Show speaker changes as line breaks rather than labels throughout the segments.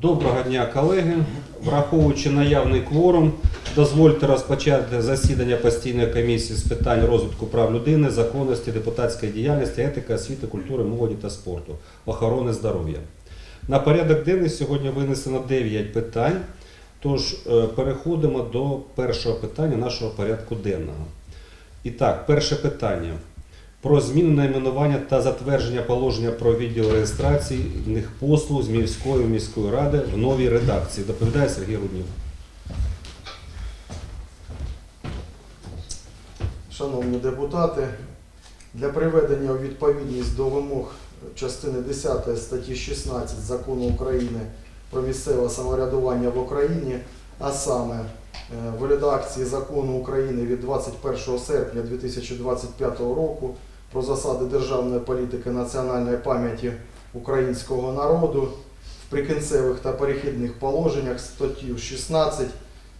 Доброго дня, колеги. Враховуючи наявний кворум, дозвольте розпочати засідання постійної комісії з питань розвитку прав людини, законності, депутатської діяльності, етики, освіти, культури, молоді та спорту, охорони здоров'я. На порядок денний сьогодні винесено 9 питань. Тож е, переходимо до першого питання нашого порядку денного. І так, перше питання про зміну найменування та затвердження положення про відділ реєстраційних послуг Зміївської міської ради в новій редакції. Доповідає Сергій Руднів.
Шановні депутати, для приведення у відповідність до вимог частини 10 статті 16 Закону України про місцеве самоврядування в Україні, а саме е, в редакції Закону України від 21 серпня 2025 року про засади державної політики національної пам'яті українського народу в прикінцевих та перехідних положеннях статтю 16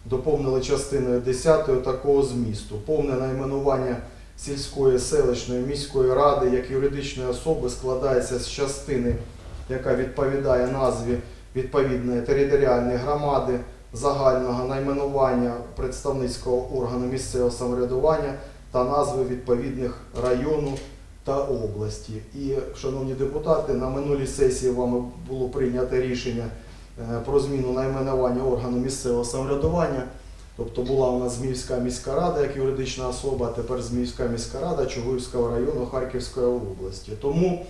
доповнили частиною 10 такого змісту. Повне найменування сільської, селищної, міської ради як юридичної особи складається з частини, яка відповідає назві відповідної територіальної громади, загального найменування представницького органу місцевого самоврядування та назви відповідних району та області. І, шановні депутати, на минулій сесії вами було прийнято рішення е, про зміну найменування органу місцевого самоврядування. Тобто була у нас Зміївська міська рада як юридична особа, а тепер Зміївська міська рада Чугуївського району Харківської області. Тому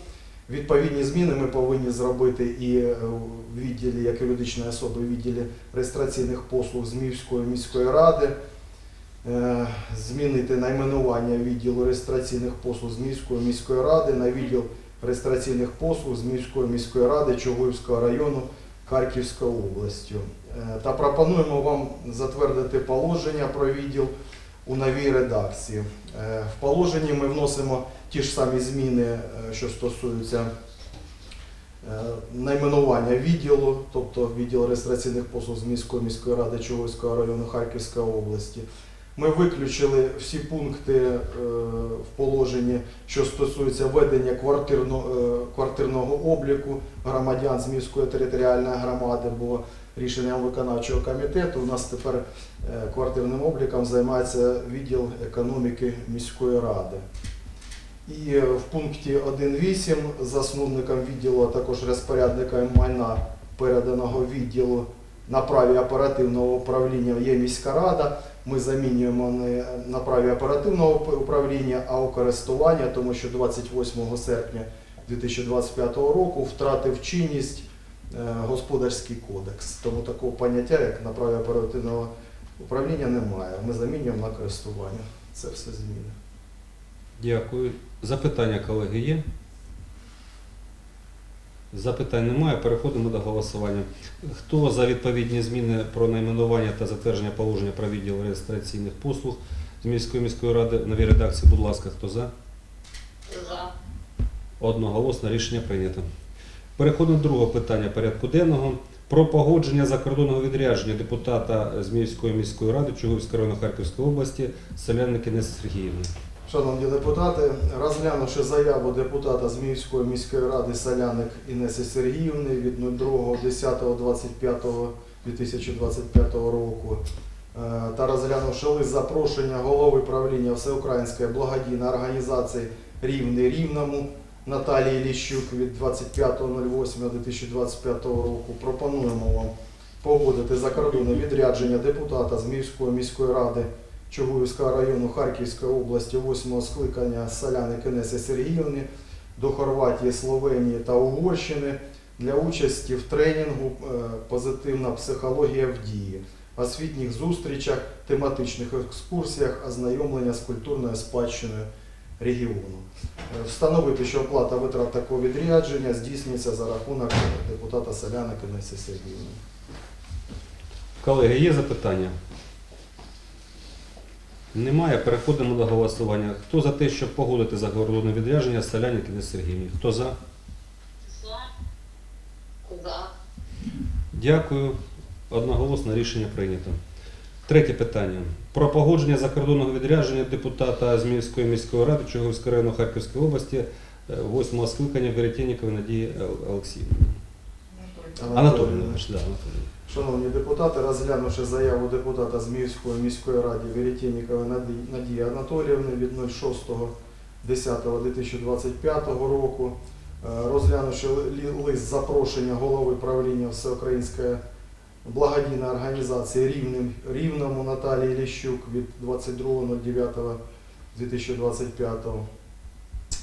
відповідні зміни ми повинні зробити і е, в відділі як юридичної особи, в відділі реєстраційних послуг Зміївської міської ради. Е, Змінити найменування відділу реєстраційних послуг Зміївської міської ради на відділ реєстраційних послуг Зміївської міської ради Чугуївського району Харківської області. Е, Та пропонуємо вам затвердити положення про відділ у новій редакції. Е, В положенні ми вносимо ті ж самі зміни, е, що стосуються е, найменування відділу, тобто відділ реєстраційних послуг з міської міської ради Чугуївського району Харківської області. Ми виключили всі пункти в положенні, що стосуються ведення квартирного обліку громадян з міської територіальної громади, бо рішенням виконавчого комітету у нас тепер е, квартирним обліком займається відділ економіки міської ради. І е, в пункті 1.8 засновником відділу, а також розпорядником майна переданого відділу на праві оперативного управління є міська рада. Ми замінюємо не на праві оперативного управління, а у користування, тому що 28 серпня 2025 року втратив чинність господарський кодекс. Тому такого поняття, як на праві оперативного управління, немає. Ми замінюємо на користування. Це все зміни.
Дякую. Запитання, колеги, є? Запитань немає. Переходимо до голосування. Хто за відповідні зміни про найменування та затвердження положення про відділ реєстраційних послуг з міської міської ради в новій редакції, будь ласка, хто за?
За.
Одноголосно рішення прийнято. Переходимо до другого питання порядку денного. Про погодження закордонного відрядження депутата Зміївської міської ради Чугуївського району Харківської області Селяники Неси Сергіївни.
Шановні депутати, розглянувши заяву депутата Зміївської міської ради Соляник Інеси Сергіївни від 02.10.25.2025 року е, та розглянувши лист запрошення голови правління Всеукраїнської благодійної організації Рівний Рівному Наталії Ліщук від 25.08.2025 року, пропонуємо вам погодити закордонне відрядження депутата Зміївської міської ради Чугуївського району Харківської області 8-го скликання Соляни Кенеси Сергіївни до Хорватії, Словенії та Угорщини для участі в тренінгу е, Позитивна психологія в дії, освітніх зустрічах, тематичних екскурсіях, ознайомлення з культурною спадщиною регіону. Е, Встановити, що оплата витрат такого відрядження здійснюється за рахунок депутата Соляни Кенеси Сергіївни.
Колеги, є запитання? Немає. Переходимо до голосування. Хто за те, щоб погодити закордонне відрядження Селяники Неси Сергіївні? Хто за?
За. За.
Дякую. Одноголосно рішення прийнято. Третє питання. Про погодження закордонного відрядження депутата Зміївської міської ради Чугуївського району Харківської області е, восьмого скликання Веретєнікової Надії Олексіївни. Анатолій.
Шановні депутати, розглянувши заяву депутата Зміївської міської ради Веретєнікової Надії Анатоліївни від 06.10.2025 року, е, розглянувши лист запрошення голови правління Всеукраїнської благодійної організації Рівним, Рівному Наталії Ліщук від 22.09.2025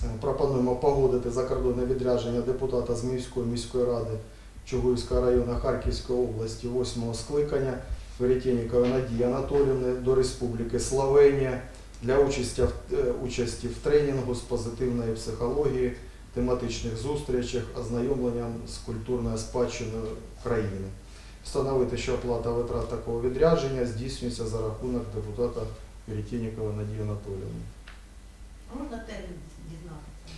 Е, Пропонуємо погодити закордонне відрядження депутата Зміївської міської ради Чугуївського району Харківської області 8 скликання Веретєнікової Надії Анатоліївни до Республіки Словенія для участі е, участі в тренінгу з позитивної психології, тематичних зустрічах, ознайомленням з культурною спадщиною країни. Встановити, що оплата витрат такого відрядження здійснюється за рахунок депутата Веретєнікової Надії Анатоліївни.
А можна термін дізнатися?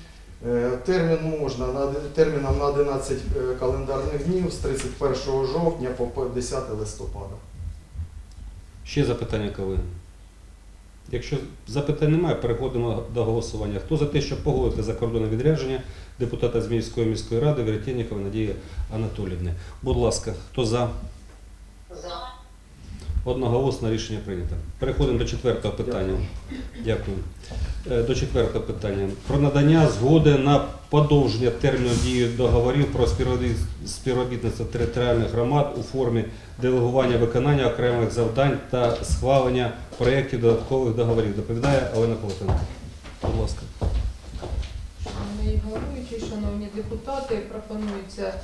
Е, Термін можна терміном на 11 е, календарних днів з 31 жовтня по 10 листопада.
Ще запитання колеги? Якщо запитань немає, переходимо до голосування. Хто за те, щоб погодити закордонне відрядження депутата Зміївської міської ради Веретєнікової Надії Анатоліївни? Будь ласка, хто за?
За.
Одноголосно рішення прийнято. Переходимо до четвертого питання. Дякую. Е, До четвертого питання. Про надання згоди на подовження терміну дії договорів про співробіт- співробітництво територіальних громад у формі делегування виконання окремих завдань та схвалення проєктів додаткових договорів. Доповідає Олена Колотенко. Будь ласка.
Шановні депутати, пропонується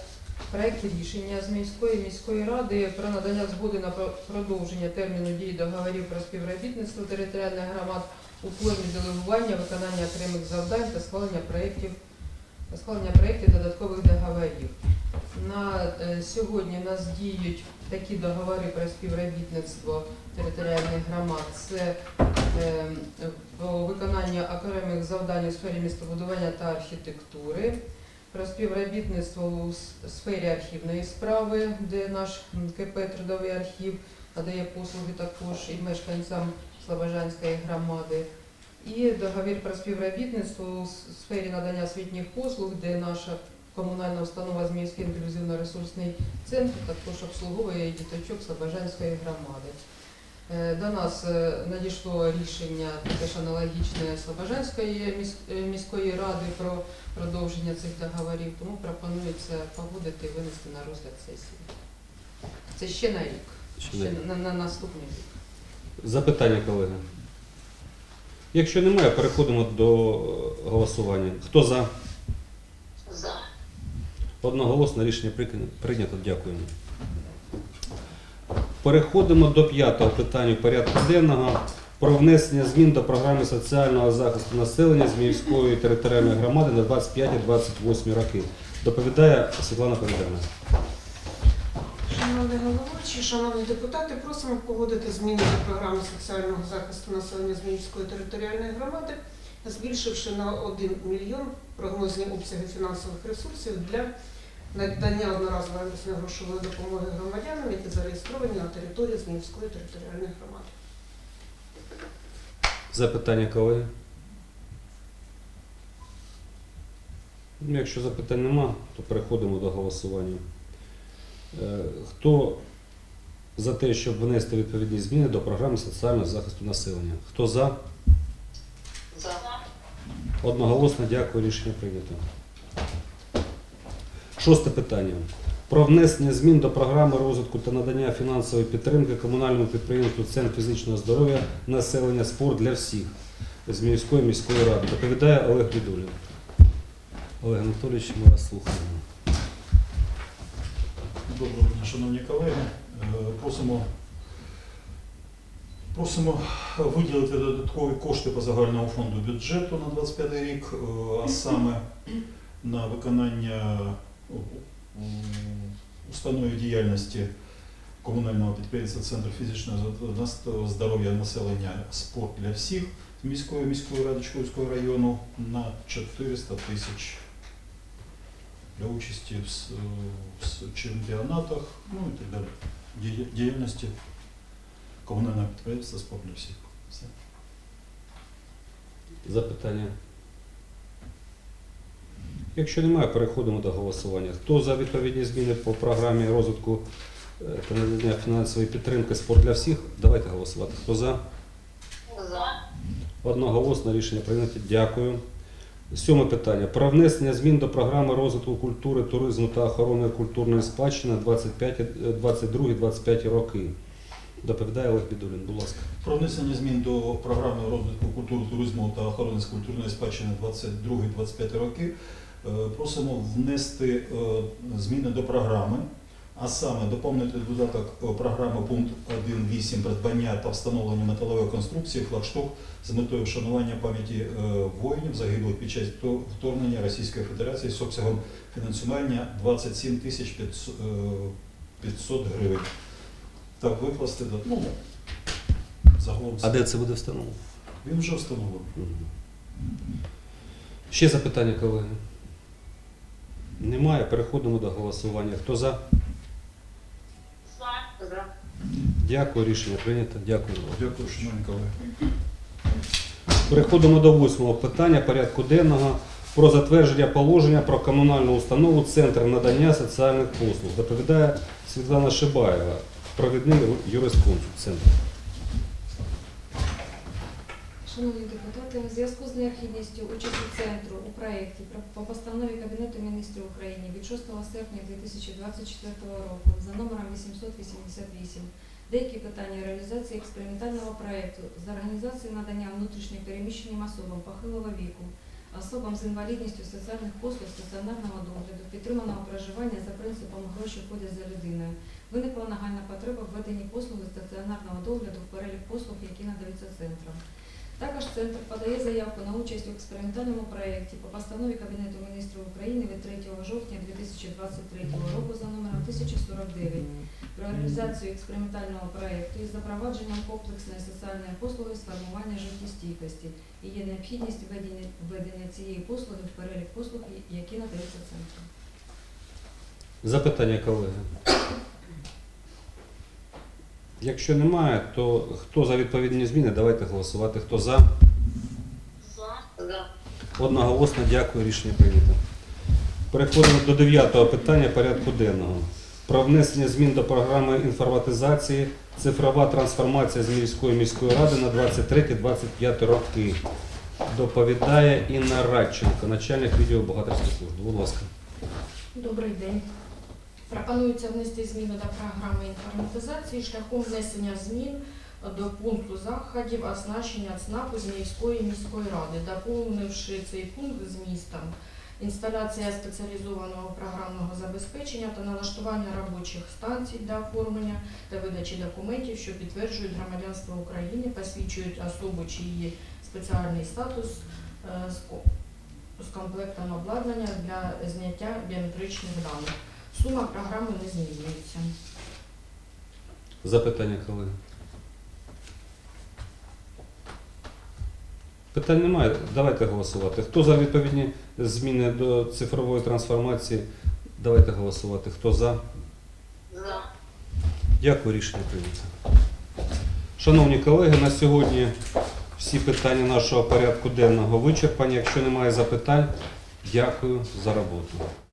проект рішення з міської міської ради про надання згоди на продовження терміну дії договорів про співробітництво територіальних громад у формі делегування, виконання окремих завдань та схвалення проєктів схвалення проєктів додаткових договорів. На е, сьогодні у нас діють такі договори про співробітництво територіальних громад. Це е, виконання окремих завдань у сфері містобудування та архітектури, про співробітництво у сфері архівної справи, де наш КП Трудовий архів надає послуги також і мешканцям Слобожанської громади. І договір про співробітництво у сфері надання освітніх послуг, де наша комунальна установа Зміївський інклюзивно-ресурсний центр також обслуговує діточок Слобожанської громади. Е, До нас е, надійшло рішення теж аналогічне Слобожанської е, міської ради про продовження цих договорів, тому пропонується погодити і винести на розгляд сесії. Це ще на рік,
Ще на,
на наступний рік.
Запитання, колеги. Якщо немає, переходимо до голосування. Хто за?
За.
Одноголосно рішення прийнято. Дякуємо. Переходимо до п'ятого питання порядку денного про внесення змін до програми соціального захисту населення Зміївської територіальної громади на 25-28 роки. Доповідає Світлана Повідана.
Шановний головуючий, шановні депутати, просимо погодити зміни до програми соціального захисту населення Зміївської територіальної громади, збільшивши на 1 мільйон прогнозні обсяги фінансових ресурсів для надання одноразової грошової допомоги громадянам, які зареєстровані на території Зміївської територіальної громади.
Запитання, колеги? Ну, Якщо запитань нема, то переходимо до голосування. Е, Хто за те, щоб внести відповідні зміни до програми соціального захисту населення? Хто за?
За.
Одноголосно дякую, рішення прийнято. Шосте питання. Про внесення змін до програми розвитку та надання фінансової підтримки комунальному підприємству Центр фізичного здоров'я населення спорт для всіх з міської міської ради. Доповідає Олег Бідулін. Олег Анатолійович, ми вас слухаємо.
Доброго дня, шановні колеги. Е, Просимо, просимо виділити додаткові кошти по загальному фонду бюджету на 25 рік, е, а саме на виконання е, установи діяльності комунального підприємства Центр фізичного здоров'я населення спорт для всіх міської міської ради Чуйського району на 400 тисяч для участі в, в чемпіонатах, ну і так далі. Діяльності комунального підприємства «Спорт для всіх». Все.
Запитання. Якщо немає, переходимо до голосування. Хто за відповідні зміни по програмі розвитку е, та надання фінансової підтримки спорт для всіх? Давайте голосувати. Хто за?
За.
Одноголосно рішення прийнято. Дякую. Сьоме питання. Про внесення змін до програми розвитку культури, туризму та охорони культурної спадщини 22-25 роки. Доповідає Олег Бідулін. Будь ласка.
Про внесення змін до програми розвитку культури, туризму та охорони культурної спадщини 22-25 роки е, просимо внести е, зміни до програми, а саме доповнити додаток е, програми пункт 1.8 придбання та встановлення металевої конструкції флагшток з метою вшанування пам'яті е, воїнів загиблих під час вторгнення Російської Федерації з обсягом фінансування 27 тисяч 500 е, 500 гривень. Так викласти до ну, загалом.
А де це буде встановлено?
Він вже встановлений.
Ще запитання, колеги? Немає. Переходимо до голосування. Хто за?
За.
Дякую, рішення прийнято. Дякую.
Дякую, шановні колеги.
Переходимо до восьмого питання порядку денного про затвердження положення про комунальну установу Центр надання соціальних послуг. Доповідає Світлана Шибаєва, провідний юрисконсульт центру.
Шановні депутати, у зв'язку з необхідністю участі центру у проєкті по постанові Кабінету міністрів України від 6 серпня 2024 року за номером 888 деякі питання реалізації експериментального проєкту з організації надання внутрішньо переміщеним особам похилого віку, особам з інвалідністю соціальних послуг стаціонарного догляду, підтриманого проживання за принципом гроші ходять за людиною. Виникла нагальна потреба в введенні послуги стаціонарного догляду в перелік послуг, які надаються центром. Також центр подає заявку на участь у експериментальному проєкті по постанові Кабінету міністрів України від 3 жовтня 2023 року за номером 1049 про реалізацію експериментального проєкту із запровадженням комплексної соціальної послуги з формування життєстійкості і є необхідність введення, цієї послуги в перелік послуг, які надаються центром.
Запитання, колеги. Якщо немає, то хто за відповідні зміни, давайте голосувати. Хто за?
За.
Одноголосно дякую, рішення прийнято. Переходимо до дев'ятого питання порядку денного. Про внесення змін до програми інформатизації цифрова трансформація з міської міської ради на 23-25 роки. Доповідає Інна Радченко, начальник відділу бухгалтерської служби. Будь ласка.
Добрий день. Пропонується внести зміни до програми інформатизації шляхом внесення змін до пункту заходів оснащення ЦНАПу з міської ради, доповнивши цей пункт змістом інсталяція спеціалізованого програмного забезпечення та налаштування робочих станцій для оформлення та видачі документів, що підтверджують громадянство України, посвідчують особу чи її спеціальний статус е, з з комплектом обладнання для зняття біометричних даних. Сума програми не змінюється.
Запитання, колеги. Питань немає. Давайте голосувати. Хто за відповідні зміни до цифрової трансформації? Давайте голосувати. Хто за?
За.
Дякую, рішення прийнято. Шановні колеги, на сьогодні всі питання нашого порядку денного вичерпані. Якщо немає запитань, дякую за роботу.